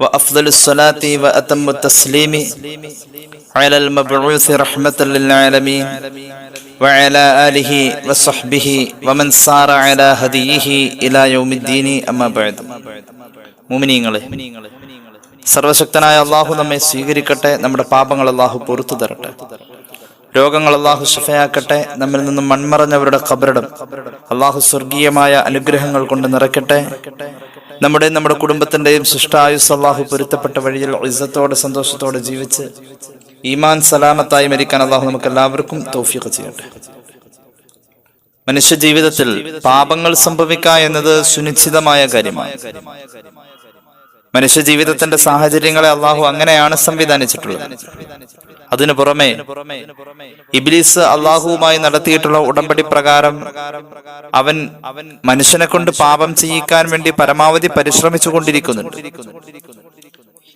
وأفضل الصلاة وأتم التسليم على المبعوث رحمة للعالمين وعلى آله وصحبه ومن سار على هديه إلى يوم الدين أما بعد മുമിനീങ്ങളെ സർവശക്തനായ അള്ളാഹു നമ്മെ സ്വീകരിക്കട്ടെ നമ്മുടെ പാപങ്ങൾ അള്ളാഹു പൊറത്തു തരട്ടെ രോഗങ്ങൾ അള്ളാഹു ശിഫയാക്കട്ടെ നമ്മിൽ നിന്നും മൺമറഞ്ഞവരുടെ ഖബറിടം അള്ളാഹു സ്വർഗീയമായ അനുഗ്രഹങ്ങൾ കൊണ്ട് നിറയ്ക്കട്ടെ നമ്മുടെ നമ്മുടെ കുടുംബത്തിന്റെയും ശിഷ്ടായുസ് അള്ളാഹു പൊരുത്തപ്പെട്ട വഴിയിൽ ഇസത്തോടെ സന്തോഷത്തോടെ ജീവിച്ച് ഈമാൻ സലാമത്തായി മരിക്കാൻ അള്ളാഹു നമുക്ക് എല്ലാവർക്കും തോഫിയൊക്കെ ചെയ്യട്ടെ. മനുഷ്യ ജീവിതത്തിൽ പാപങ്ങൾ സംഭവിക്കുക എന്നത് സുനിശ്ചിതമായ കാര്യമാണ്. മനുഷ്യ ജീവിതത്തിന്റെ സാഹചര്യങ്ങളെ അള്ളാഹു അങ്ങനെയാണ് സംവിധാനിച്ചിട്ടുള്ളത്. അതിനു പുറമെ ഇബ്ലീസ് അള്ളാഹുവുമായി നടത്തിയിട്ടുള്ള ഉടമ്പടി പ്രകാരം അവൻ മനുഷ്യനെ കൊണ്ട് പാപം ചെയ്യിക്കാൻ വേണ്ടി പരമാവധി പരിശ്രമിച്ചു കൊണ്ടിരിക്കുന്നുണ്ട്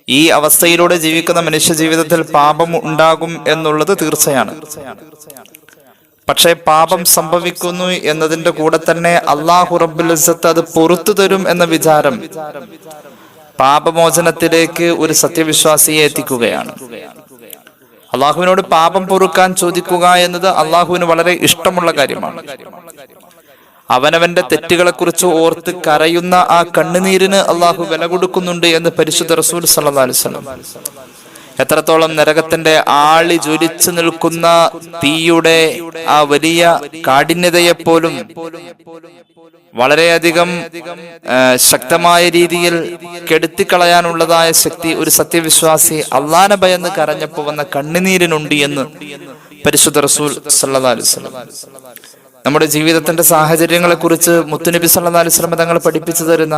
ഈ അവസ്ഥയിലൂടെ ജീവിക്കുന്ന മനുഷ്യ ജീവിതത്തിൽ പാപം ഉണ്ടാകും എന്നുള്ളത് തീർച്ചയാണ്. പക്ഷേ പാപം സംഭവിക്കുന്നു എന്നതിന്റെ കൂടെ തന്നെ അള്ളാഹു റബ്ബുൽ ഇസ്സത്ത് അത് പുറത്തു തരും എന്ന വിചാരം പാപമോചനത്തിലേക്ക് ഒരു സത്യവിശ്വാസിയെ എത്തിക്കുകയാണ്. അള്ളാഹുവിനോട് പാപം പൊറുക്കാൻ ചോദിക്കുക എന്നത് അള്ളാഹുവിന് വളരെ ഇഷ്ടമുള്ള കാര്യമാണ്. അവനവന്റെ തെറ്റുകളെ കുറിച്ച് ഓർത്ത് കരയുന്ന ആ കണ്ണുനീരിന് അള്ളാഹു വില കൊടുക്കുന്നുണ്ട് എന്ന് പരിശുദ്ധ റസൂൽ സല്ലല്ലാഹു അലൈഹി വസല്ലം എത്രത്തോളം നരകത്തിന്റെ ആളി ജ്വലിച്ചു നിൽക്കുന്ന തീയുടെ ആ വലിയ കാഠിന്യതയെപ്പോലും വളരെയധികം ശക്തമായ രീതിയിൽ കെടുത്തിക്കളയാനുള്ളതായ ശക്തി ഒരു സത്യവിശ്വാസി അള്ളാനെ ഭയന്ന് കരഞ്ഞപ്പോ വന്ന കണ്ണുനീരിനുണ്ട് എന്ന് പരിശുദ്ധ റസൂൽ സല്ലാസ്ലം നമ്മുടെ ജീവിതത്തിന്റെ സാഹചര്യങ്ങളെ കുറിച്ച് മുത്തുനബി സല്ലാ അലൈഹി തങ്ങൾ പഠിപ്പിച്ചു തരുന്ന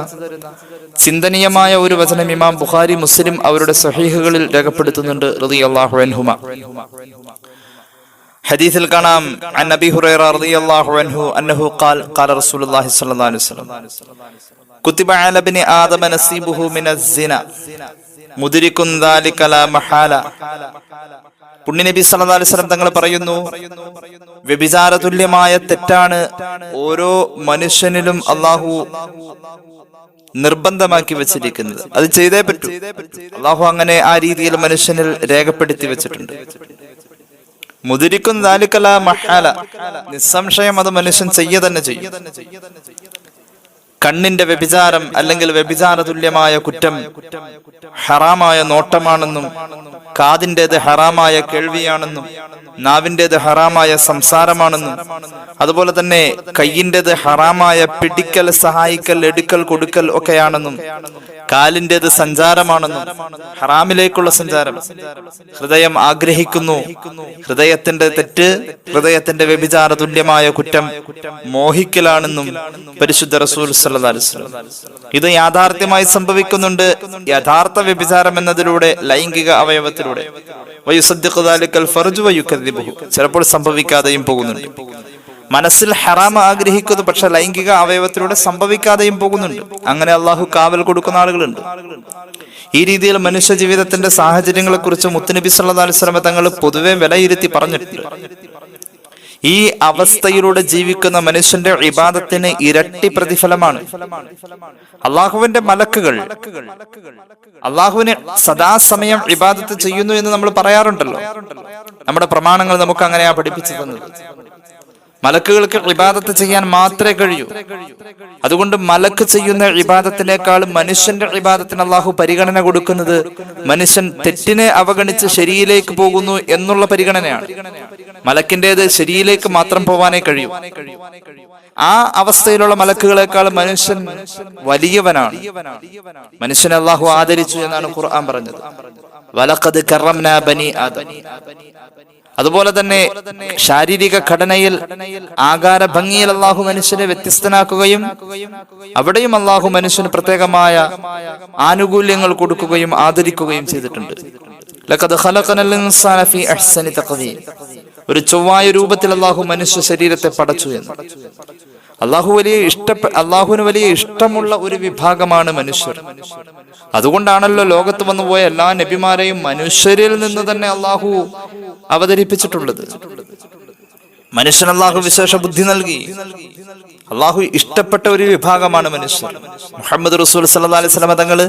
ചിന്തനീയമായ ഒരു വചനം ഇമാം ബുഖാരി മുസ്ലിം അവരുടെ സഹീഹുകളിൽ രേഖപ്പെടുത്തുന്നുണ്ട്. റളിയല്ലാഹു അൻഹുമ. ഹദീസിൽ കാണാം അൻ നബി ഹുറൈറ റളിയല്ലാഹു അൻഹു അന്നഹു ഖാൽ ഖാല റസൂലുള്ളാഹി സ്വല്ലല്ലാഹു അലൈഹി വസല്ലം. കുതിബ അല ആദമ നസീബുഹു മിനസ് സിന. ദാലിക ലാ മഹാല. പുണ്യനബി സല്ലല്ലാഹു അലൈഹി വസല്ലം തങ്ങൾ പറയുന്നു വ്യഭിചാര തുല്യമായ തെറ്റാണ് ഓരോ മനുഷ്യനിലും അള്ളാഹു നിർബന്ധമാക്കി വെച്ചിരിക്കുന്നത്. അത് ചെയ്തേ പറ്റൂ. അള്ളാഹു അങ്ങനെ ആ രീതിയിൽ മനുഷ്യനിൽ രേഖപ്പെടുത്തി വെച്ചിട്ടുണ്ട്. മുതിരിക്കുന്ന ദാലിക്കല മഹാല. നിസ്സംശയം അത് മനുഷ്യൻ ചെയ്യ തന്നെ ചെയ്യും. കണ്ണിന്റെ വ്യഭിചാരം അല്ലെങ്കിൽ വ്യഭിചാര തുല്യമായ കുറ്റം ഹറാമായ നോട്ടമാണെന്നും കാതിന്റെത് ഹറാമായ കേൾവിയാണെന്നും നാവിന്റെത് ഹറാമായ സംസാരമാണെന്നും അതുപോലെ തന്നെ കയ്യിന്റെത് ഹറാമായ പിടിക്കൽ സഹായിക്കൽ എടുക്കൽ കൊടുക്കൽ ഒക്കെയാണെന്നും കാലിന്റെത് സഞ്ചാരമാണെന്നും ഹറാമിലേക്കുള്ള സഞ്ചാരം. ഹൃദയം ആഗ്രഹിക്കുന്നു. ഹൃദയത്തിന്റെ തെറ്റ് ഹൃദയത്തിന്റെ വ്യഭിചാര തുല്യമായ കുറ്റം മോഹിക്കലാണെന്നും പരിശുദ്ധ റസൂൽ ഇത് യാഥാർത്ഥ്യമായി സംഭവിക്കുന്നുണ്ട്. യഥാർത്ഥ വ്യഭിചാരം എന്നതിലൂടെ ലൈംഗിക അവയവത്തിലൂടെ. ചിലപ്പോൾ സംഭവിക്കാതെയും പോകുന്നുണ്ട്. മനസ്സിൽ ഹറാം ആഗ്രഹിക്കുന്നു പക്ഷെ ലൈംഗിക അവയവത്തിലൂടെ സംഭവിക്കാതെയും പോകുന്നുണ്ട്. അങ്ങനെ അള്ളാഹു കാവൽ കൊടുക്കുന്ന ആളുകളുണ്ട്. ഈ രീതിയിൽ മനുഷ്യ ജീവിതത്തിന്റെ സാഹചര്യങ്ങളെ കുറിച്ച് മുത്തുനബി സല്ലാ അലൈഹി വസല്ലം തങ്ങൾ പൊതുവെ വിലയിരുത്തി പറഞ്ഞിട്ടുണ്ട്. ഈ അവസ്ഥയിലൂടെ ജീവിക്കുന്ന മനുഷ്യന്റെ ഇബാദത്തിന് ഇരട്ടി പ്രതിഫലമാണ്. അള്ളാഹുവിന്റെ മലക്കുകൾ അള്ളാഹുവിനെ സദാസമയം ഇബാദത്ത് ചെയ്യുന്നു എന്ന് നമ്മൾ പറയാറുണ്ടല്ലോ. നമ്മുടെ പ്രമാണങ്ങൾ നമുക്ക് അങ്ങനെയാ പഠിപ്പിച്ചു തന്നത്. മലക്കുകൾക്ക് ഇബാദത്ത് ചെയ്യാൻ മാത്രമേ കഴിയൂ. അതുകൊണ്ട് മലക്ക് ചെയ്യുന്ന ഇബാദത്തിനേക്കാൾ മനുഷ്യന്റെ ഇബാദത്തിന് അള്ളാഹു പരിഗണന കൊടുക്കുന്നത് മനുഷ്യൻ തെറ്റിനെ അവഗണിച്ച് ശരിയിലേക്ക് പോകുന്നു എന്നുള്ള പരിഗണനയാണ്. മലക്കിന്റേത് ശരിയിലേക്ക് മാത്രം പോവാനേ കഴിയൂ. ആ അവസ്ഥയിലുള്ള മലക്കുകളെക്കാൾ മനുഷ്യൻ വലിയവനാണ്. മനുഷ്യനെ അള്ളാഹു ആദരിച്ചു എന്നാണ് ഖുർആൻ പറഞ്ഞത്. വലഖദ് കറംനാ ബനി ആദം. അതുപോലെ തന്നെ ശാരീരിക ഘടനയിൽ ആകാര ഭംഗിയിൽ അള്ളാഹു മനുഷ്യനെ വ്യത്യസ്തനാക്കുകയും അവിടെയും അള്ളാഹു മനുഷ്യന് പ്രത്യേകമായ ആനുകൂല്യങ്ങൾ കൊടുക്കുകയും ആദരിക്കുകയും ചെയ്തിട്ടുണ്ട്. ഒരു ചൊവ്വായ രൂപത്തിൽ അള്ളാഹു മനുഷ്യ ശരീരത്തെ പടച്ചു എന്ന്. അള്ളാഹു വലിയ ഇഷ്ട അള്ളാഹുവിന് വലിയ ഇഷ്ടമുള്ള ഒരു വിഭാഗമാണ് മനുഷ്യർ. അതുകൊണ്ടാണല്ലോ ലോകത്ത് വന്നുപോയ എല്ലാ നബിമാരെയും മനുഷ്യരിൽ നിന്ന് തന്നെ അള്ളാഹു അവതരിപ്പിച്ചിട്ടുള്ളത്. മനുഷ്യൻ അള്ളാഹു വിശേഷ ബുദ്ധി നൽകി. അള്ളാഹു ഇഷ്ടപ്പെട്ട ഒരു വിഭാഗമാണ് മനുഷ്യർ. മുഹമ്മദ് റസൂൽ സല്ലല്ലാഹു അലൈഹി വസല്ലമ തങ്ങൾ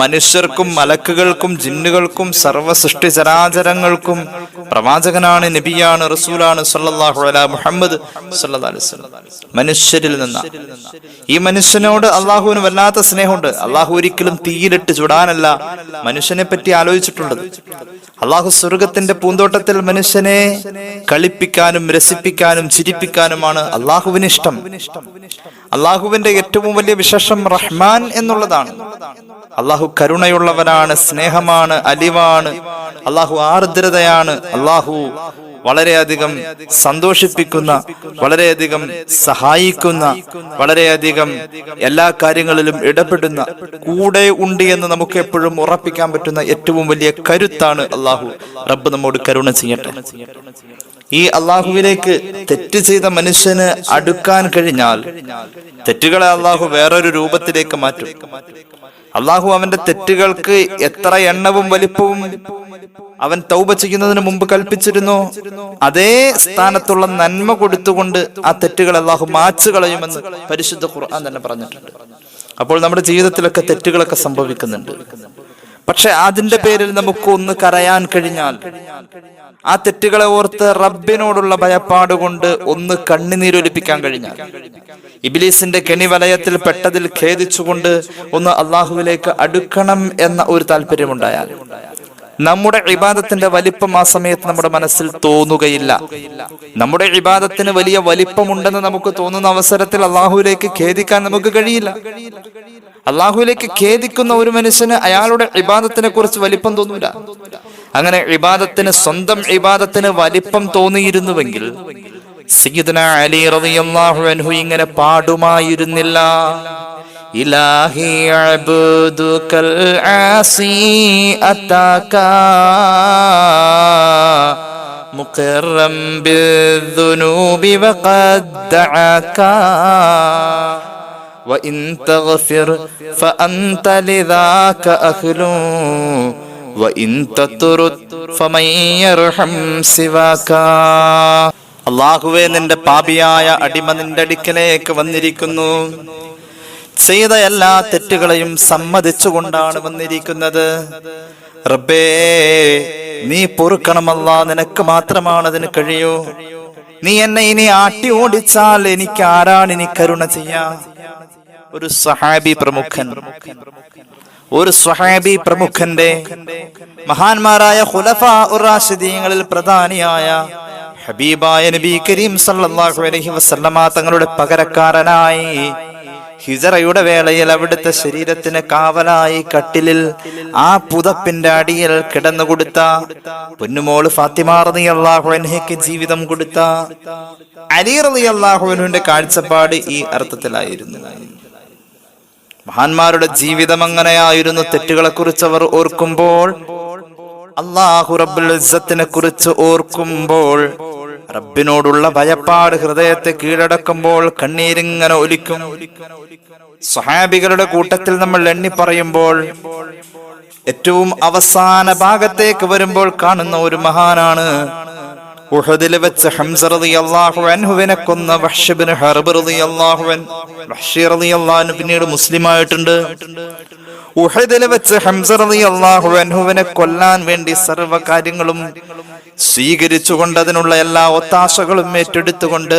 മനുഷ്യർക്കും മലക്കുകൾക്കും ജിന്നുകൾക്കും സർവ സൃഷ്ടി ചരാചരങ്ങൾക്കും പ്രവാചകനാണ് നബിയാണ് റസൂലാണ് മുഹമ്മദ് അലൈഹി മനുഷ്യരിൽ നിന്ന് ഈ മനുഷ്യനോട് അള്ളാഹുവിന് വല്ലാത്ത സ്നേഹമുണ്ട്. അള്ളാഹു ഒരിക്കലും തീയിലിട്ട് ചുടാനല്ല മനുഷ്യനെ പറ്റി ആലോചിച്ചിട്ടുള്ളത്. അള്ളാഹു സ്വർഗത്തിന്റെ പൂന്തോട്ടത്തിൽ മനുഷ്യനെ കളിപ്പിക്കാനും രസിപ്പിക്കാനും ചിരിപ്പിക്കാനുമാണ് അള്ളാഹുവിന് ഇഷ്ടം. അള്ളാഹുവിന്റെ ഏറ്റവും വലിയ വിശേഷം റഹ്മാൻ എന്നുള്ളതാണ്. അള്ളാഹു കരുണയുള്ളവനാണ് സ്നേഹമാണ് അലിവാണ് അള്ളാഹു ആർദ്രതയാണ് അള്ളാഹു വളരെയധികം സന്തോഷിപ്പിക്കുന്ന വളരെയധികം സഹായിക്കുന്ന വളരെയധികം എല്ലാ കാര്യങ്ങളിലും ഇടപെടുന്ന കൂടെ ഉണ്ട് എന്ന് നമുക്ക് എപ്പോഴും ഉറപ്പിക്കാൻ പറ്റുന്ന ഏറ്റവും വലിയ കരുത്താണ് അള്ളാഹു. റബ്ബ് നമ്മോട് കരുണ ചെയ്യട്ടെ. ഈ അള്ളാഹുവിലേക്ക് തെറ്റ് ചെയ്ത മനുഷ്യന് അടുക്കാൻ കഴിഞ്ഞാൽ തെറ്റുകളെ അള്ളാഹു വേറൊരു രൂപത്തിലേക്ക് മാറ്റും. അള്ളാഹു അവന്റെ തെറ്റുകൾക്ക് എത്ര എണ്ണവും വലിപ്പവും അവൻ തൗബ ചെയ്യുന്നതിന് മുമ്പ് കൽപ്പിച്ചിരുന്നു. അതേ സ്ഥാനത്തുള്ള നന്മ കൊടുത്തുകൊണ്ട് ആ തെറ്റുകൾ അള്ളാഹു മാച്ചു കളയുമെന്ന് പരിശുദ്ധ ഖുർആൻ തന്നെ പറഞ്ഞിട്ടുണ്ട്. അപ്പോൾ നമ്മുടെ ജീവിതത്തിലൊക്കെ തെറ്റുകളൊക്കെ സംഭവിക്കുന്നുണ്ട്. പക്ഷെ അതിന്റെ പേരിൽ നമുക്ക് ഒന്ന് കരയാൻ കഴിഞ്ഞാൽ ആ തെറ്റുകളെ ഓർത്ത് റബ്ബിനോടുള്ള ഭയപ്പാട് കൊണ്ട് ഒന്ന് കണ്ണുനീരൊലിപ്പിക്കാൻ കഴിഞ്ഞാൽ. ഇബിലീസിന്റെ കെണി വലയത്തിൽ പെട്ടതിൽ ഖേദിച്ചുകൊണ്ട് ഒന്ന് അള്ളാഹുവിലേക്ക് അടുക്കണം എന്ന ഒരു താല്പര്യമുണ്ടായാൽ നമ്മുടെ ഇബാദത്തിന്റെ വലിപ്പം ആ സമയത്ത് നമ്മുടെ മനസ്സിൽ തോന്നുകയില്ല. നമ്മുടെ ഇബാദത്തിന് വലിയ വലിപ്പമുണ്ടെന്ന് നമുക്ക് തോന്നുന്ന അവസരത്തിൽ അള്ളാഹുവിലേക്ക് ഖേദിക്കാൻ നമുക്ക് കഴിയില്ല. അള്ളാഹുവിലേക്ക് ഖേദിക്കുന്ന ഒരു മനുഷ്യന് അയാളുടെ ഇബാദത്തിനെ കുറിച്ച് വലിപ്പം തോന്നൂല. അങ്ങനെ ഇബാദത്തിന് സ്വന്തം ഇബാദത്തിന് വലിപ്പം തോന്നിയിരുന്നുവെങ്കിൽ സീദന അലി റളിയല്ലാഹു അൻഹു ഇങ്ങനെ പാടുമായിരുന്നില്ല. ഇലാഹി അബ്ദുകൽ ആസി അതാക മുഖറം ബിദ്ദുനൂബി വഖദ് ദഅക وإن تغفر فأنت لذاك أهل وإن تطرد فمن يرحم سواك അള്ളാഹുവെ നിന്റെ പാപിയായ അടിമ നിന്റെ അടുക്കലേക്ക് വന്നിരിക്കുന്നു ചെയ്ത എല്ലാ തെറ്റുകളെയും സമ്മതിച്ചുകൊണ്ടാണ് വന്നിരിക്കുന്നത്. റബ്ബേ നീ പൊറുക്കണമല്ല നിനക്ക് മാത്രമാണ് അതിന് കഴിയൂ. നീ എന്നെ ഇനി ആട്ടി ഓടിച്ചാൽ എനിക്ക് ആരാണ് ഇനി കരുണ ചെയ്യാ? ഒരു സഹാബി പ്രമുഖൻ ഒരു സ്വഹാബി പ്രമുഖന്റെ മഹാന്മാരായ ഖുലഫ ഉറാഷിദീങ്ങളിൽ പ്രധാനിയായ ഹബീബായ നബി കരീം സല്ലല്ലാഹു അലൈഹി വസല്ലമ തങ്ങളുടെ പകരക്കാരനായി ഹിജറയുടെ വേളയിൽ അവിടുത്തെ ശരീരത്തിന് കാവലായി കട്ടിലിൽ ആ പുതപ്പിന്റെ അടിയിൽ കിടന്നു കൊടുത്ത പൊന്നുമോൾ ഫാത്തിമ റളിയല്ലാഹു അൻഹയ്ക്ക് ജീവിതം കൊടുത്ത അലി റളിയല്ലാഹു അൻഹുവിന്റെ കാഴ്ചപ്പാട് ഈ അർത്ഥത്തിലായിരുന്നു. മഹാന്മാരുടെ ജീവിതം അങ്ങനെയായിരുന്നു. തെറ്റുകളെ കുറിച്ച് അവർ ഓർക്കുമ്പോൾ അള്ളാഹു റബ്ബുൽ ഇസ്സത്തിനെ കുറിച്ച് ഓർക്കുമ്പോൾ റബ്ബിനോടുള്ള ഭയപ്പാട് ഹൃദയത്തെ കീഴടക്കുമ്പോൾ കണ്ണീരിങ്ങനെ ഒലിക്കും. സ്വഹാബികളുടെ കൂട്ടത്തിൽ നമ്മൾ എണ്ണി പറയുമ്പോൾ ഏറ്റവും അവസാന ഭാഗത്തേക്ക് വരുമ്പോൾ കാണുന്ന ഒരു മഹാനാണ് ഉഹദിൽ വെച്ച് ഹംസ റളിയല്ലാഹു അൻഹുവിനെ കൊന്ന വഹ്ഷ് ഹർബറിയാഹുവൻ ഹർബ് റളിയല്ലാഹു പിന്നീട് മുസ്ലിം ആയിട്ടുണ്ട് ഉഹദിൽ വെച്ച് ഹംസ റളിയല്ലാഹു അൻഹുവിനെ കൊല്ലാൻ വേണ്ടി സർവ കാര്യങ്ങളും സ്വീകരിച്ചുകൊണ്ട് അതിനുള്ള എല്ലാ ഒത്താശകളും ഏറ്റെടുത്തുകൊണ്ട്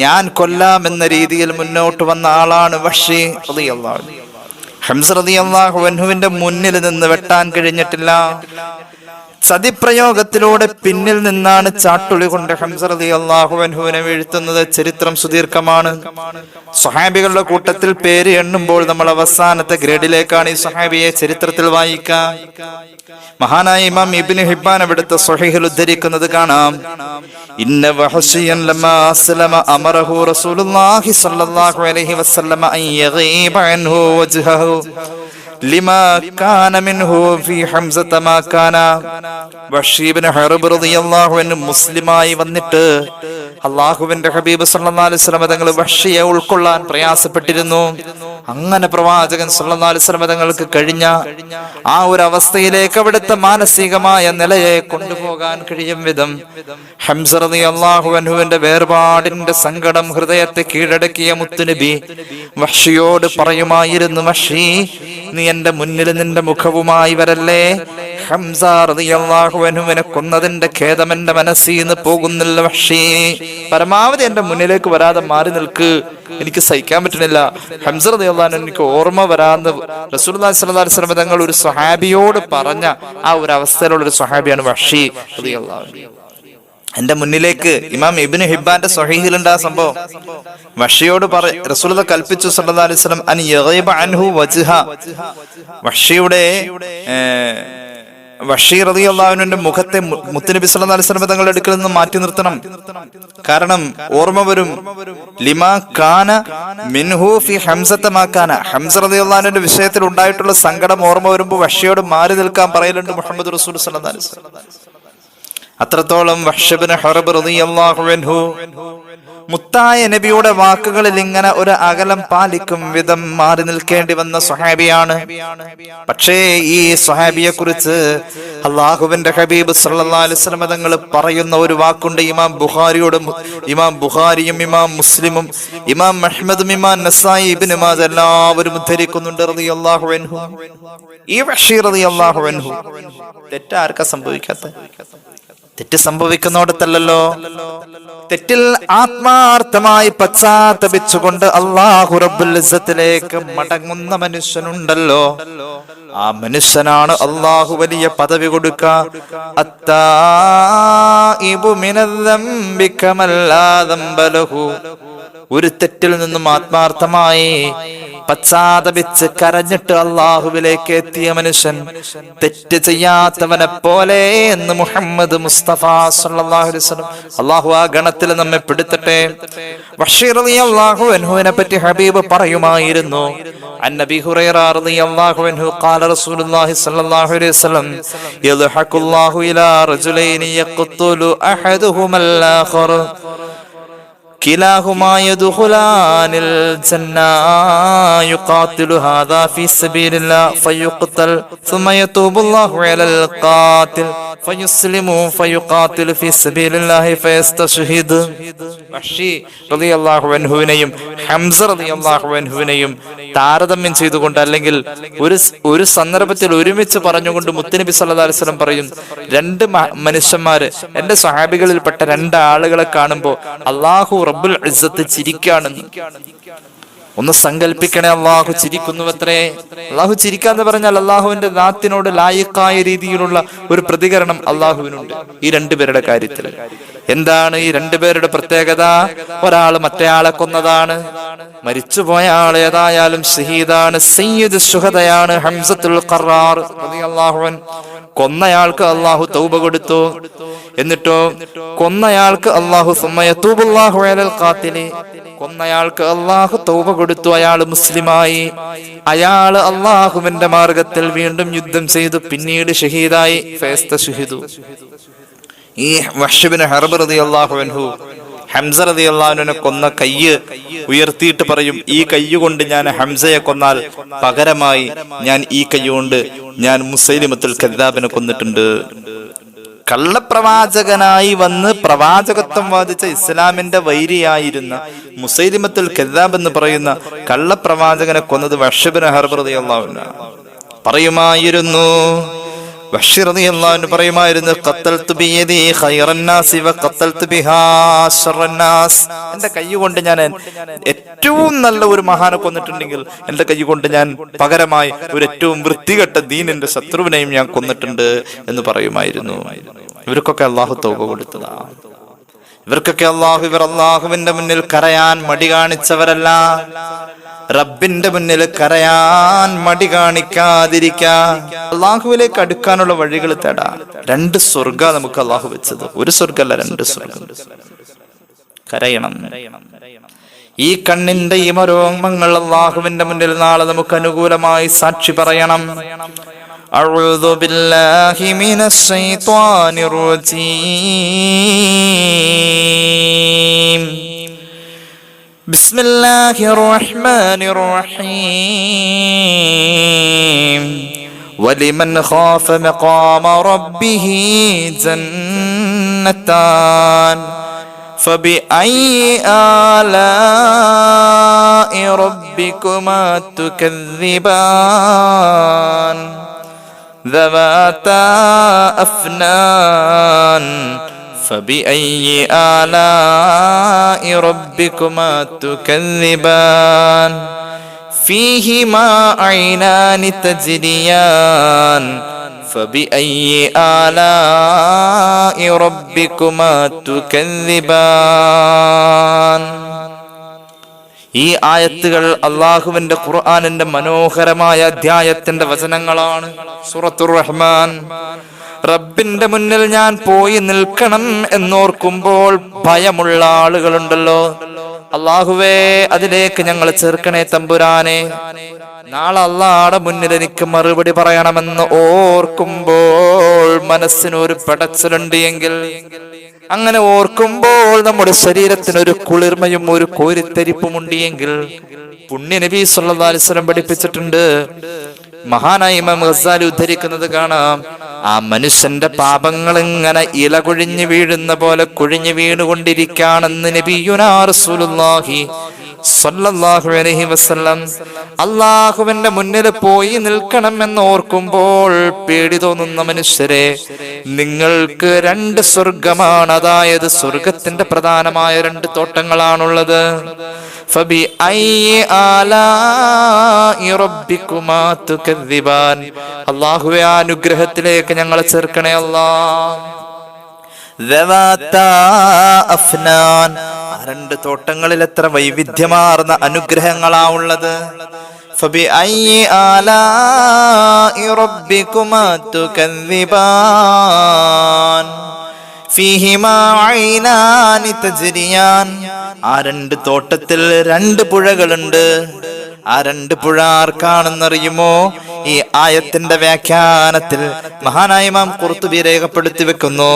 ഞാൻ കൊല്ലാമെന്ന രീതിയിൽ മുന്നോട്ട് വന്ന ആളാണ് വഷി റളിയല്ലാഹു അൻഹു. ഹംസ റളിയല്ലാഹു അൻഹുവിന്റെ മുന്നിൽ നിന്ന് വെട്ടാൻ കഴിഞ്ഞിട്ടില്ല ചതിപ്രയോഗത്തിലൂടെ പിന്നിൽ നിന്നാണ് ചാട്ടുളി കൊണ്ട് ഹംസറതി അള്ളാഹുവൻഹുവിനെ വീഴ്ത്തുന്നത് ചരിത്രം സുദീർഘമാണ്. സ്വഹാബികളുടെ കൂട്ടത്തിൽ പേര് എണ്ണുമ്പോൾ നമ്മൾ അവസാനത്തെ ഗ്രേഡിലേക്കാണ് ഈ സ്വഹാബിയെ ചരിത്രത്തിൽ വായിക്കുക. മഹാനായ ഇമാം ഇബ്നു ഹിബാൻ അവിടുത്തെ സ്വഹീഹിൽ ഉദ്ധരിക്കുന്നത് കാണാം. ഇന്ന അസ്ലമ അമറഹു റസൂലുള്ളാഹി സ്വല്ലല്ലാഹു അലൈഹി വസല്ലമ വജ്ഹഹു. ലിമാ മിൻഹു ഫീ ഹംസത മാ കാന. ബഷീബിന് റളിയല്ലാഹു അൻഹു മുസ്ലിമായി വന്നിട്ട് അള്ളാഹുവിന്റെ ഹബീബ് സല്ലല്ലാഹു അലൈഹി വസല്ലം തങ്ങൾ വഷിയെ ഉൾക്കൊള്ളാൻ പ്രയാസപ്പെട്ടിരുന്നു. അങ്ങനെ പ്രവാചകൻ സല്ലല്ലാഹു അലൈഹി വസല്ലം തങ്ങൾക്ക് കഴിഞ്ഞ ആ ഒരു അവസ്ഥയിലേക്ക് അവിടുത്തെ മാനസികമായ നിലയെ കൊണ്ടുപോകാൻ കഴിയും വിധം ഹംസ റളിയല്ലാഹു അൻഹുവിന്റെ വേർപാടിന്റെ സങ്കടം ഹൃദയത്തെ കീഴടക്കിയ മുത്തുനബി വഷിയോട് പറയുമായിരുന്നു വഷി നീ എന്റെ മുന്നിൽ നിന്റെ മുഖവുമായി വരല്ലേ? ഹംസ റളിയല്ലാഹു അൻഹുവിനെ കൊന്നതിന്റെ ഖേദം എന്റെ മനസ്സിൽ നിന്ന് പോകുന്നില്ല പക്ഷേ പരമാവധി എന്റെ മുന്നിലേക്ക് വരാതെ മാറി നിൽക്ക്. എനിക്ക് സഹിക്കാൻ പറ്റുന്നില്ല. ഹംസ റളിയല്ലാഹു അൻഹു എനിക്ക് ഓർമ്മ വരാന്ന് അലൈഹി വസല്ലം തങ്ങൾ ഒരു സ്വഹാബിയോട് പറഞ്ഞ ആ ഒരു അവസ്ഥയിലുള്ള ഒരു സ്വഹാബിയാണ് വഷി അൻഹു. എന്റെ മുന്നിലേക്ക് ഇമാം ഇബിന് ഹിബാന്റെ സ്വഹീഹിലുണ്ട് ആ സംഭവം. വഷിയോട് പറ റസൂലത കൽപ്പിച്ചു യഗീബ അൻഹു വജ്ഹ. വഷിയുടെ വഷീ റളിയല്ലാഹുവിന്റെ മുഖത്തെ മു- മുത്തുനബി സല്ലാ അലൈഹി വസല്ലം തങ്ങളുടെ അടുക്കൽ നിന്ന് മാറ്റി നിർത്തണം. കാരണം ഓർമ്മ വരും ലിമാ കാന മിൻഹു ഫി ഹംസത്തമാക്കാന മാ കാന. അള്ളാഹുവിന്റെ വിഷയത്തിൽ ഉണ്ടായിട്ടുള്ള സങ്കടം ഓർമ്മ വരുമ്പോൾ വഷിയോട് മാറി നിൽക്കാൻ പറയലുണ്ട് മുഹമ്മദ് റസൂൽ സല്ലാ അലൈഹി വസല്ലം. അത്രത്തോളം വഷബിന് ഹറബ് റളിയല്ലാഹു അൻഹു. മുത്തായ നബിയുടെ വാക്കുകളിൽ ഇങ്ങനെ ഒരു അകലം പാലിക്കും വിധം മാറി നിൽക്കേണ്ടി വന്ന സുഹാബിയാണ് പക്ഷേ ഈ സുഹാബിയെ കുറിച്ച് അള്ളാഹുവിന്റെ ഹബീബ് വസല്ലം തങ്ങൾ പറയുന്ന ഒരു വാക്കുണ്ട്. ഇമാം ബുഹാരിയോടും ഇമാം ബുഹാരിയും ഇമാം മുസ്ലിമും ഇമാം അഹ്മദും ഇമാം നസായി മാജ എല്ലാവരും ഉദ്ധരിക്കുന്നുണ്ട് റളിയല്ലാഹു ഈ വഹ്ഷി റളിയല്ലാഹു അൻഹു. തെറ്റാർക്കാ സംഭവിക്കാത്ത തെറ്റ് സംഭവിക്കുന്നിടത്തല്ലോ തെറ്റിൽ ആത്മാർത്ഥമായി പശ്ചാത്തപിച്ചുകൊണ്ട് അള്ളാഹു റബ്ബുൽ ഇസ്സത്തിലേക്ക് മടങ്ങുന്ന മനുഷ്യനുണ്ടല്ലോ. ആ മനുഷ്യനാണ് അള്ളാഹു വലിയ പദവി കൊടുക്ക. ലഹു. ഒരു തെറ്റിൽ നിന്നും ആത്മാർത്ഥമായി പശ്ചാത്തപിച്ച് കരഞ്ഞിട്ട് അള്ളാഹുവിലേക്ക് എത്തിയ മനുഷ്യൻ തെറ്റ് ചെയ്യാത്തവനെ പോലെ എന്ന് മുഹമ്മദ് മുസ്തഫ സല്ലാഹുലിസ്ലം അള്ളാഹു ആ ഗണത്തിൽ നമ്മെ പിടുത്തട്ടെ. ബഷീർ പറ്റി ഹബീബ് പറയുമായിരുന്നു ഹുറൈറ അള്ളാഹു അൻഹു ഖാല റസൂലുള്ളാഹി അലൈഹി വസല്ലം ഇലാ ആഖർ. كلاهما يدخلان الجنة يقاتل هذا في سبيل الله فيقتل ثم يتوب الله على القاتل فيسلم فيقاتل في سبيل الله فيستشهد വഹ്ഷി റളിയല്ലാഹു അൻഹുവിനെയും ഹംസ റളിയല്ലാഹു അൻഹുവിനെയും താരതമ്യം ചെയ്തുകൊണ്ട് അല്ലെങ്കിൽ ഒരു സ്- ഒരു സന്ദർഭത്തിൽ ഒരുമിച്ച് പറഞ്ഞുകൊണ്ട് മുത്തുനബി സല്ലല്ലാഹു അലൈഹി വസല്ലം പറയും രണ്ട് മ- മനുഷ്യന്മാര് എന്റെ സഹാബികളിൽപ്പെട്ട രണ്ട് ആളുകളെ കാണുമ്പോൾ അള്ളാഹു റബ്ബുൽ ഇസ്സത്ത് ചിരിക്കാണെന്ന് ഒന്ന് സങ്കല്പിക്കണേ അള്ളാഹു ചിരിക്കുന്നുവത്രേ. അള്ളാഹു ചിരിക്കാന്ന് പറഞ്ഞാൽ അള്ളാഹുവിന്റെ നാത്തിനോട് ലായിക്കായ രീതിയിലുള്ള ഒരു പ്രതികരണം അള്ളാഹുവിനുണ്ട് ഈ രണ്ടുപേരുടെ കാര്യത്തിൽ എന്താണ് ഈ രണ്ടുപേരുടെ പ്രത്യേകത? ഒരാൾ മറ്റേയാളെ കൊന്നതാണ്. മരിച്ചുപോയ ആൾ ഏതായാലും ഷഹീദാണ്. സയ്യിദ് സുഹതയാണ് ഹംസത്തുൽ ഖറാർ അൻഹു. കൊന്നയാൾക്ക് അള്ളാഹു തൗബ കൊടുത്തു. എന്നിട്ടോ കൊന്നയാൾക്ക് അള്ളാഹു അലൽ ഖാത്തിലി. കൊന്നയാൾക്ക് അള്ളാഹു തൗബ കൊടുത്തു. അയാൾ മുസ്ലിമായി. അയാൾ അള്ളാഹുവിന്റെ മാർഗത്തിൽ വീണ്ടും യുദ്ധം ചെയ്തു. പിന്നീട് ഷഹീദായി. ഫേസ്ത ഷഹീദു ഈ വഷബിന് ഹർബ് റതി അള്ളാഹു അൻഹു ഹംസ റതി അള്ളാഹുവിനെ കൊന്ന കയ്യ് ഉയർത്തിയിട്ട് പറയും ഈ കയ്യുകൊണ്ട് ഞാൻ ഹംസയെ കൊന്നാൽ പകരമായി ഞാൻ ഈ കയ്യുകൊണ്ട് ഞാൻ മുസൈലിമത്തുൽ കദ്ദാബിനെ കൊന്നിട്ടുണ്ട്. കള്ളപ്രവാചകനായി വന്ന് പ്രവാചകത്വം വാദിച്ച ഇസ്ലാമിന്റെ വൈരിയായിരുന്ന മുസൈലിമത്തുൽ കദ്ദാബ് എന്ന് പറയുന്ന കള്ളപ്രവാചകനെ കൊന്നത് വഷബിന് ഹർബ് റതി അള്ളാഹുവിനാണ് പറയുമായിരുന്നു ബഷീർ റളിയല്ലാഹു അൻഹു പറയുമായിരുന്നു ഖത്തൽതു ബിയദി ഖൈറന്നാസി വ ഖത്തൽതു ബിഹാ ശർറന്നാസ്. എന്റെ കൈ കൊണ്ട് ഞാൻ ഏറ്റവും നല്ല ഒരു മഹാനെ കൊന്നിട്ടുണ്ടെങ്കിൽ എന്റെ കൈ കൊണ്ട് ഞാൻ പകരമായി ഒരു ഏറ്റവും വൃത്തികെട്ട ദീനിന്റെ ശത്രുവിനെയും ഞാൻ കൊന്നിട്ടുണ്ട് എന്ന് പറയുമായിരുന്നു. ഇവർക്കൊക്കെ അള്ളാഹു തോക കൊടുത്തതാ. ഇവർക്കൊക്കെ അള്ളാഹു ഇവർ അള്ളാഹുവിന്റെ മുന്നിൽ കരയാൻ മടി കാണിച്ചവരല്ല. റബ്ബിന്റെ മുന്നിൽ കരയാൻ മടി കാണിക്കാതിരിക്കാ. അള്ളാഹുവിലേക്ക് അടുക്കാനുള്ള വഴികൾ തേടാ. രണ്ട് സ്വർഗ നമുക്ക് അള്ളാഹു വെച്ചത്. ഒരു സ്വർഗല്ല രണ്ട് സ്വർഗം കരയണം. ഈ കണ്ണിന്റെ ഈ മരോമങ്ങൾ അള്ളാഹുവിന്റെ മുന്നിൽ നാളെ നമുക്ക് അനുകൂലമായി സാക്ഷി പറയണം. أعوذ بالله من الشيطان الرجيم. بسم الله الرحمن الرحيم. ولمن خاف مقام ربه جنتان. فبأي آلاء ربكما تكذبان؟ ذواتا أفنان فبأي آلاء ربكما تكذبان؟ فيهما عينان تجريان فبأي آلاء ربكما تكذبان؟ ഈ ആയത്തുകൾ അള്ളാഹുവിന്റെ ഖുർആാനിന്റെ മനോഹരമായ അധ്യായത്തിന്റെ വചനങ്ങളാണ്. സൂറത്തുർ റഹ്മാൻ. റബ്ബിന്റെ മുന്നിൽ ഞാൻ പോയി നിൽക്കണം എന്നോർക്കുമ്പോൾ ഭയമുള്ള ആളുകളുണ്ടല്ലോ. അള്ളാഹുവേ അതിലേക്ക് ഞങ്ങൾ ചേർക്കണേ തമ്പുരാനെ നാളെ അള്ളാടെ മുന്നിൽ എനിക്ക് മറുപടി പറയണമെന്ന് ഓർക്കുമ്പോൾ മനസ്സിനൊരു പടച്ചിലുണ്ട് എങ്കിൽ അങ്ങനെ ഓർക്കുമ്പോൾ നമ്മുടെ ശരീരത്തിന് ഒരു കുളിർമയും ഒരു കോരിത്തരിപ്പും ഉണ്ട് എങ്കിൽ പുണ്യ നബി വസല്ലം പഠിപ്പിച്ചിട്ടുണ്ട് മഹാനായ ഇമാം ഗസാലി ഉദ്ധരിക്കുന്നത് കാണാം. ആ മനുഷ്യന്റെ പാപങ്ങൾ ഇങ്ങനെ ഇല കൊഴിഞ്ഞു വീഴുന്ന പോലെ കൊഴിഞ്ഞു വീണുകൊണ്ടിരിക്കുകയാണെന്ന് നബിയുനാ റസൂലുള്ളാഹി സല്ലല്ലാഹു അലൈഹി വസല്ലം അള്ളാഹുവിന്റെ മുന്നിൽ പോയി നിൽക്കണം എന്ന് ഓർക്കുമ്പോൾ പേടി തോന്നുന്ന മനുഷ്യരെ നിങ്ങൾക്ക് രണ്ട് സ്വർഗമാണ് അതായത് സ്വർഗത്തിന്റെ പ്രധാനമായ രണ്ട് തോട്ടങ്ങളാണുള്ളത്. ഫബി അള്ളാഹുവെ അനുഗ്രഹത്തിലേക്ക് ഞങ്ങളെ ചേർക്കണേ അല്ലാ അഫ്നാൻ. രണ്ട് തോട്ടങ്ങളിൽ എത്ര വൈവിധ്യമാർന്ന അനുഗ്രഹങ്ങളാ ഉള്ളത്. ആ രണ്ട് തോട്ടത്തിൽ രണ്ട് പുഴകളുണ്ട്. ആ രണ്ട് പുഴ ആർക്കാണെന്നറിയുമോ ഈ ആയത്തിന്റെ വ്യാഖ്യാനത്തിൽ മഹാനായ ഇമാം ഖുർത്തുബി രേഖപ്പെടുത്തി വെക്കുന്നു.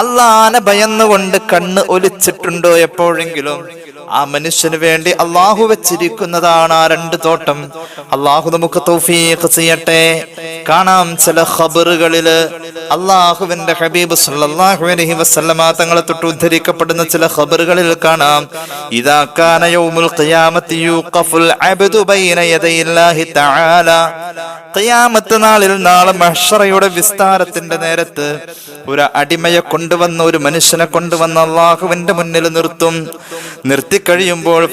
അള്ളാനെ ഭയന്നുകൊണ്ട് കണ്ണ് ഒലിച്ചിട്ടുണ്ടോ എപ്പോഴെങ്കിലും? ആ മനുഷ്യന് വേണ്ടി അള്ളാഹു വെച്ചിരിക്കുന്നതാണ് ആ രണ്ട് തോട്ടം. അള്ളാഹു നമുക്ക് തൗഫീഖ് ചെയ്യട്ടെ. കാണാം ചില ഖബറുകളിൽ. അള്ളാഹുവിന്റെ ഹബീബ് സല്ലല്ലാഹു അലൈഹി വസല്ലമ തങ്ങളെ തൊട്ട് ഉദ്ധരിക്കപ്പെടുന്ന ചില ഖബറുകളിൽ കാണാം. ഇദാ കാന യൗമുൽ ഖിയാമത്തി അബ്ദു ബൈന തആല. ഖിയാമത്ത് നാളിൽ നാളെ മഹ്ശറയുടെ വിസ്താരത്തിന്റെ നേരത്ത് ഒരു അടിമയെ കൊണ്ടുവന്ന ഒരു മനുഷ്യനെ കൊണ്ടുവന്ന അള്ളാഹുവിന്റെ മുന്നിൽ നിർത്തും. നിർത്തി കഴിയുമ്പോൾ.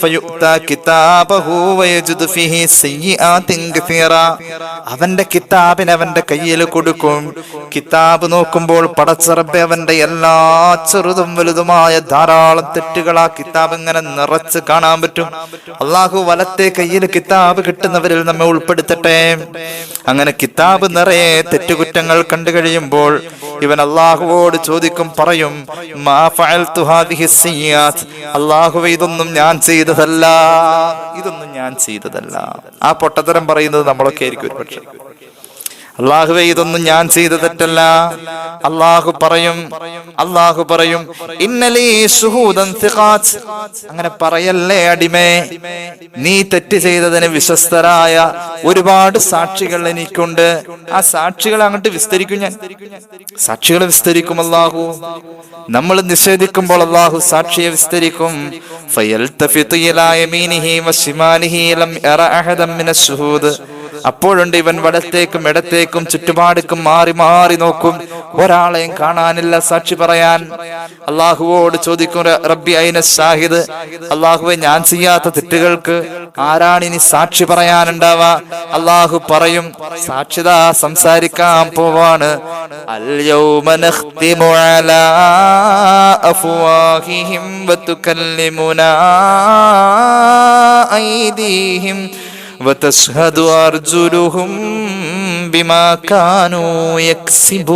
അവന്റെ കിതാബിന് അവന്റെ കയ്യിൽ കൊടുക്കും. കിതാബ് നോക്കുമ്പോൾ പടച്ചറബെ അവന്റെ എല്ലാ ചെറുതും വലുതുമായ ധാരാളം തെറ്റുകൾ ആ കിതാബ് ഇങ്ങനെ നിറച്ച് കാണാൻ പറ്റും. അള്ളാഹു വലത്തെ കയ്യിൽ കിതാബ് കിട്ടുന്നവരിൽ നമ്മെ ഉൾപ്പെടുത്തട്ടെ. അങ്ങനെ കിതാബ് നിറയെ തെറ്റുകുറ്റങ്ങൾ കണ്ടു കഴിയുമ്പോൾ ഇവൻ അള്ളാഹുവോട് ചോദിക്കും പറയും സയ്യാത്ത് ഇതൊന്നും ഞാൻ ചെയ്തതല്ല. ഇതൊന്നും ഞാൻ ചെയ്തതല്ല. ആ പൊട്ടത്തരം പറയുന്നത് നമ്മളൊക്കെ ആയിരിക്കും ഒരു പക്ഷെ അള്ളാഹുവെ ഇതൊന്നും ഞാൻ ചെയ്ത തെറ്റല്ല. അള്ളാഹു പറയും അള്ളാഹു പറയും ഇന്നലെ. അങ്ങനെ പറയല്ലേ അടിമേ? നീ തെറ്റ് ചെയ്തതിന് വിശ്വസ്തരായ ഒരുപാട് സാക്ഷികൾ എനിക്കുണ്ട്. ആ സാക്ഷികൾ അങ്ങോട്ട് വിസ്തരിക്കും ഞാൻ. സാക്ഷികളെ വിസ്തരിക്കും അള്ളാഹു നമ്മൾ നിഷേധിക്കുമ്പോൾ അള്ളാഹു സാക്ഷിയെ വിസ്തരിക്കും. അപ്പോഴുണ്ട് ഇവൻ വടത്തേക്കും ഇടത്തേക്കും ചുറ്റുപാടുക്കും മാറി മാറി നോക്കും. ഒരാളെയും കാണാനില്ല സാക്ഷി പറയാൻ. അള്ളാഹുവോട് ചോദിക്കും റബ്ബി അയിന സാഹിദ്? അള്ളാഹുവെ ഞാൻ ചെയ്യാത്ത തെറ്റുകൾക്ക് ആരാണ് ഇനി സാക്ഷി പറയാനുണ്ടാവ അള്ളാഹു പറയും സാക്ഷിത സംസാരിക്കാൻ പോവാണ്. അഫ്വാഹിഹിം വതുകല്ലിമുനാ ഐദീഹിം وتشهد أرجلهم ബിമാ കാനൂ യക്സിബൂൻ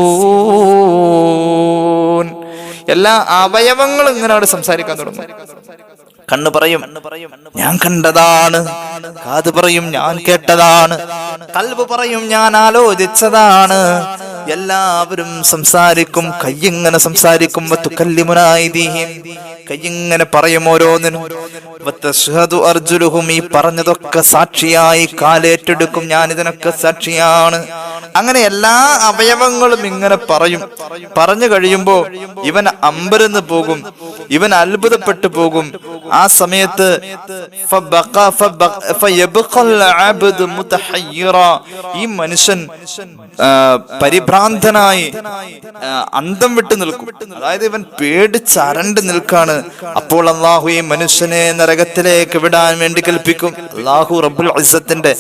എല്ലാ അവയവങ്ങളും ഇങ്ങനെ അവിടെ സംസാരിക്കാൻ തുടങ്ങും കണ്ണ് പറയും ഞാൻ കണ്ടതാണ് കാത് പറയും ഞാൻ കേട്ടതാണ് കൽബ് പറയും ഞാൻ ആലോചിച്ചതാണ് എല്ലാവരും സംസാരിക്കും കയ്യിങ്ങനെ സംസാരിക്കും തുക്കല്ലിമുനായിദീഹിം കയ്യിങ്ങനെ പറയും ഓരോന്നിനും. അർജുലുഹും ഈ പറഞ്ഞതൊക്കെ സാക്ഷിയായി കാലേറ്റെടുക്കും. ഞാൻ ഇതിനൊക്കെ സാക്ഷിയാണ്. അങ്ങനെ എല്ലാ അവയവങ്ങളും ഇങ്ങനെ പറയും. പറഞ്ഞു കഴിയുമ്പോ ഇവൻ അമ്പരന്ന് പോകും. ഇവൻ അത്ഭുതപ്പെട്ടു പോകും. ആ സമയത്ത്. ഈ മനുഷ്യൻ പരിഭ്രാന്തനായി അന്തം വിട്ടു നിൽക്കും. അതായത് ഇവൻ പേടിച്ചരണ്ട് നിൽക്കാണ്. അപ്പോൾ അള്ളാഹു ഈ മനുഷ്യനെ നരകത്തിലേക്ക് വിടാൻ വേണ്ടി കൽപ്പിക്കും. അള്ളാഹു റബ്ബുൽ അസത്തിന്റെ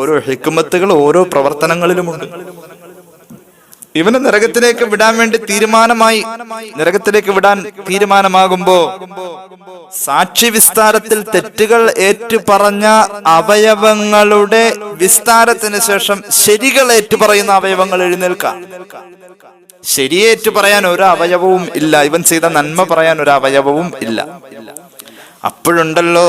ഓരോ ഹിക്കുമത്തുകൾ ഓരോ പ്രവർത്തനങ്ങളിലുമുണ്ട്. ഇവനെ നരകത്തിലേക്ക് വിടാൻ വേണ്ടി തീരുമാനമായി നരകത്തിലേക്ക് വിടാൻ തീരുമാനമാകുമ്പോ സാക്ഷി വിസ്താരത്തിൽ തെറ്റുകൾ ഏറ്റുപറഞ്ഞ അവയവങ്ങളുടെ വിസ്താരത്തിന് ശേഷം ശരികൾ ഏറ്റുപറയുന്ന അവയവങ്ങൾ എഴുന്നേൽക്കാം. ശരിയേറ്റു പറയാൻ ഒരു അവയവവും ഇല്ല. ഇവൻ ചെയ്ത നന്മ പറയാൻ ഒരു അവയവവും ഇല്ല. അപ്പോഴുണ്ടല്ലോ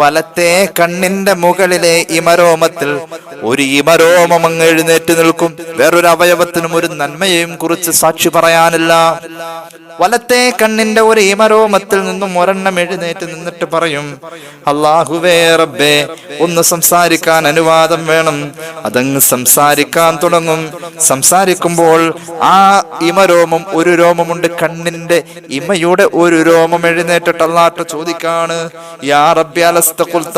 വലത്തെ കണ്ണിന്റെ മുകളിലെ ഇമരോമത്തിൽ ഒരു ഇമരോമം അങ്ങ് എഴുന്നേറ്റ് നിൽക്കും. വേറൊരു അവയവത്തിനും ഒരു നന്മയെയും കുറിച്ച് സാക്ഷി പറയാനില്ല. വലത്തെ കണ്ണിന്റെ ഒരു ഇമരോമത്തിൽ നിന്നും ഒരെണ്ണം എഴുന്നേറ്റ് നിന്നിട്ട് പറയും അള്ളാഹുവേ റബ്ബേ ഒന്ന് സംസാരിക്കാൻ അനുവാദം വേണം. അതങ്ങ് സംസാരിക്കാൻ തുടങ്ങും. സംസാരിക്കുമ്പോൾ ആ ഇമരോമം ഒരു രോമമുണ്ട് കണ്ണിന്റെ ഇമയുടെ ഒരു രോമം എഴുന്നേറ്റിട്ട് അള്ളാഹ് ചോദിക്കാണ്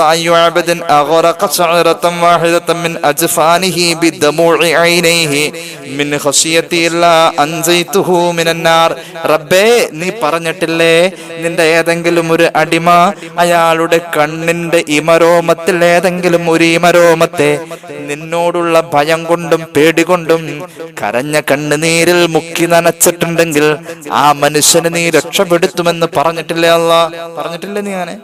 അയ്യു അബദിൻ വാഹിദതൻ മിൻ അജ്ഫാനിഹി മിൻ അൻസൈതുഹു മിനന്നാർ റബ്ബേ നീ പറഞ്ഞിട്ടില്ലേ? നിന്റെ ഏതെങ്കിലും ഒരു അടിമ അയാളുടെ കണ്ണിന്റെ ഇമരോമത്തിൽ ഏതെങ്കിലും ഒരു ഇമരോമത്തെ നിന്നോടുള്ള ഭയം കൊണ്ടും പേടി കൊണ്ടും കരഞ്ഞ കണ്ണുനീരിൽ മുക്കി നനച്ചിട്ടുണ്ടെങ്കിൽ ആ മനുഷ്യനെ നീ രക്ഷപ്പെടുത്തുമെന്ന് പറഞ്ഞിട്ടില്ലേ അല്ല? പറഞ്ഞിട്ടില്ലേ നീ അങ്ങനെ?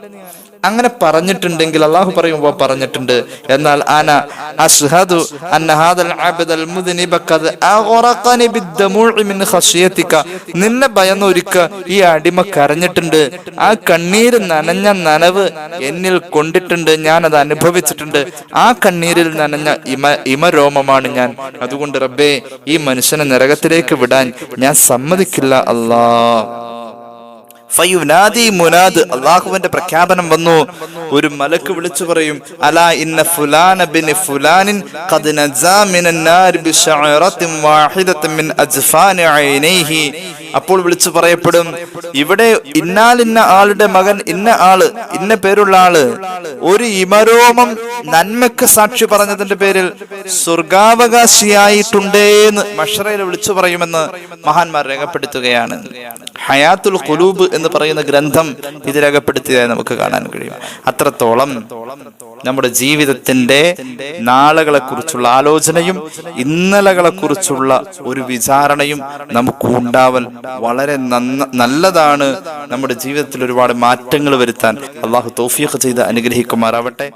അങ്ങനെ പറഞ്ഞിട്ടുണ്ടെങ്കിൽ അള്ളാഹു പറയുമ്പോ പറഞ്ഞിട്ടുണ്ട്. എന്നാൽ ആന അസ്ഹദു അന്നഹാദൽ അബദൽ അബ്ദൽ മുദ്നിബ അഗറഖനി അഗ്റഖനി ബിദ്ദമുഇ മിൻ ഖശിയതിക. നിന്നെ ഭയന്നൊരുക്ക ഈ അടിമ കരഞ്ഞിട്ടുണ്ട്. ആ കണ്ണീര് നനഞ്ഞ നനവ് എന്നിൽ കൊണ്ടിട്ടുണ്ട്. ഞാൻ അത് അനുഭവിച്ചിട്ടുണ്ട്. ആ കണ്ണീരിൽ നനഞ്ഞ ഇമ ഇമരോമമാണ് ഞാൻ. അതുകൊണ്ട് റബ്ബേ ഈ മനുഷ്യനെ നരകത്തിലേക്ക് വിടാൻ ഞാൻ സമ്മതിക്കില്ല അല്ലാ ഫയുനാദി മുനാദ് അള്ളാഹുവിന്റെ പ്രഖ്യാപനം വന്നു. ഒരു മലക്ക് വിളിച്ചു പറയും അലാ ഇന്ന ഫുലാന ബിൻ ഫുലാനിൻ ഖദ് നജാ മിനൻ നാർ ബിശഅറത്തിൻ വാഹിദത്തിൻ മിൻ അജ്ഫാനി ഐനൈഹി അപ്പോൾ വിളിച്ചു പറയപ്പെടും ഇവിടെ ഇന്നാലിന്ന ആളുടെ മകൻ ഇന്ന ആൾ ഇന്ന പേരുള്ള ആൾ ഒരു ഇമരോമം നന്മക്ക് സാക്ഷി പറഞ്ഞതിന്റെ പേരിൽ സ്വർഗാവകാശിയായിട്ടുണ്ടേന്ന് മഷറയിൽ വിളിച്ചു പറയുമെന്ന് മഹാന്മാർ രേഖപ്പെടുത്തുകയാണ്. ഹയാത്തുൽ കുലൂബ് എന്ന് പറയുന്ന ഗ്രന്ഥം ഇത് രേഖപ്പെടുത്തിയതായി നമുക്ക് കാണാൻ കഴിയും. അത്രത്തോളം നമ്മുടെ ജീവിതത്തിന്റെ നാളുകളെ കുറിച്ചുള്ള ആലോചനയും ഇന്നലകളെ കുറിച്ചുള്ള ഒരു വിചാരണയും നമുക്ക് ഉണ്ടാവൽ വളരെ നല്ലതാണ് നമ്മുടെ ജീവിതത്തിൽ ഒരുപാട് മാറ്റങ്ങൾ വരുത്താൻ. അള്ളാഹു തോഫിയൊക്കെ ചെയ്ത് അനുഗ്രഹിക്കുമാറാവട്ടെ.